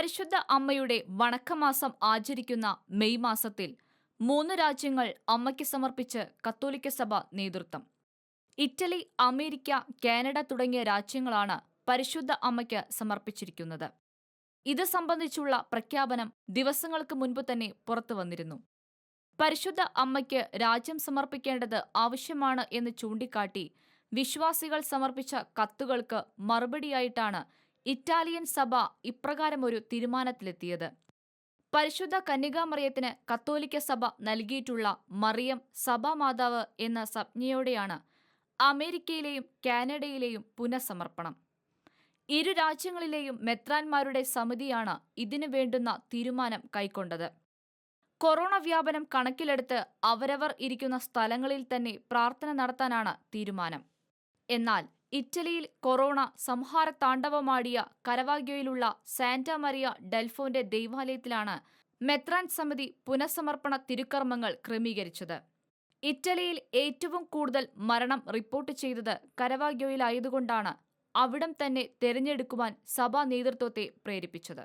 പരിശുദ്ധ അമ്മയുടെ വണക്കമാസം ആചരിക്കുന്ന മെയ് മാസത്തിൽ മൂന്ന് രാജ്യങ്ങൾ അമ്മയ്ക്ക് സമർപ്പിച്ച് കത്തോലിക്ക സഭ നേതൃത്വം. ഇറ്റലി അമേരിക്ക കാനഡ തുടങ്ങിയ രാജ്യങ്ങളാണ് പരിശുദ്ധ അമ്മയ്ക്ക് സമർപ്പിച്ചിരിക്കുന്നത്. ഇത് സംബന്ധിച്ചുള്ള പ്രഖ്യാപനം ദിവസങ്ങൾക്ക് മുൻപ് തന്നെ പുറത്തു വന്നിരുന്നു. പരിശുദ്ധ അമ്മയ്ക്ക് രാജ്യം സമർപ്പിക്കേണ്ടത് ആവശ്യമാണ് എന്ന് ചൂണ്ടിക്കാട്ടി വിശ്വാസികൾ സമർപ്പിച്ച കത്തുകൾക്ക് മറുപടിയായിട്ടാണ് ഇറ്റാലിയൻ സഭ ഇപ്രകാരമൊരു തീരുമാനത്തിലെത്തിയത്. പരിശുദ്ധ കന്യകാമറിയത്തിന് കത്തോലിക്ക സഭ നൽകിയിട്ടുള്ള മറിയം സഭാമാതാവ് എന്ന സംജ്ഞയോടെയാണ് അമേരിക്കയിലെയും കാനഡയിലെയും പുനഃസമർപ്പണം. ഇരു രാജ്യങ്ങളിലെയും മെത്രാൻമാരുടെ സമിതിയാണ് ഇതിനു വേണ്ടുന്ന തീരുമാനം കൈക്കൊണ്ടത്. കൊറോണ വ്യാപനം കണക്കിലെടുത്ത് അവരവർ ഇരിക്കുന്ന സ്ഥലങ്ങളിൽ തന്നെ പ്രാർത്ഥന നടത്താനാണ് തീരുമാനം. എന്നാൽ ഇറ്റലിയിൽ കൊറോണ സംഹാര താണ്ഡവമാടിയ കരവാഗ്യോയിലുള്ള സാന്റ മറിയ ഡെൽഫോന്റെ ദൈവാലയത്തിലാണ് മെത്രാൻ സമിതി പുനഃസമർപ്പണ തിരുക്കർമ്മങ്ങൾ ക്രമീകരിച്ചത്. ഇറ്റലിയിൽ ഏറ്റവും കൂടുതൽ മരണം റിപ്പോർട്ട് ചെയ്തത് കരവാഗ്യോയിലായതുകൊണ്ടാണ് അവിടം തന്നെ തെരഞ്ഞെടുക്കുവാൻ സഭാ നേതൃത്വത്തെ പ്രേരിപ്പിച്ചത്.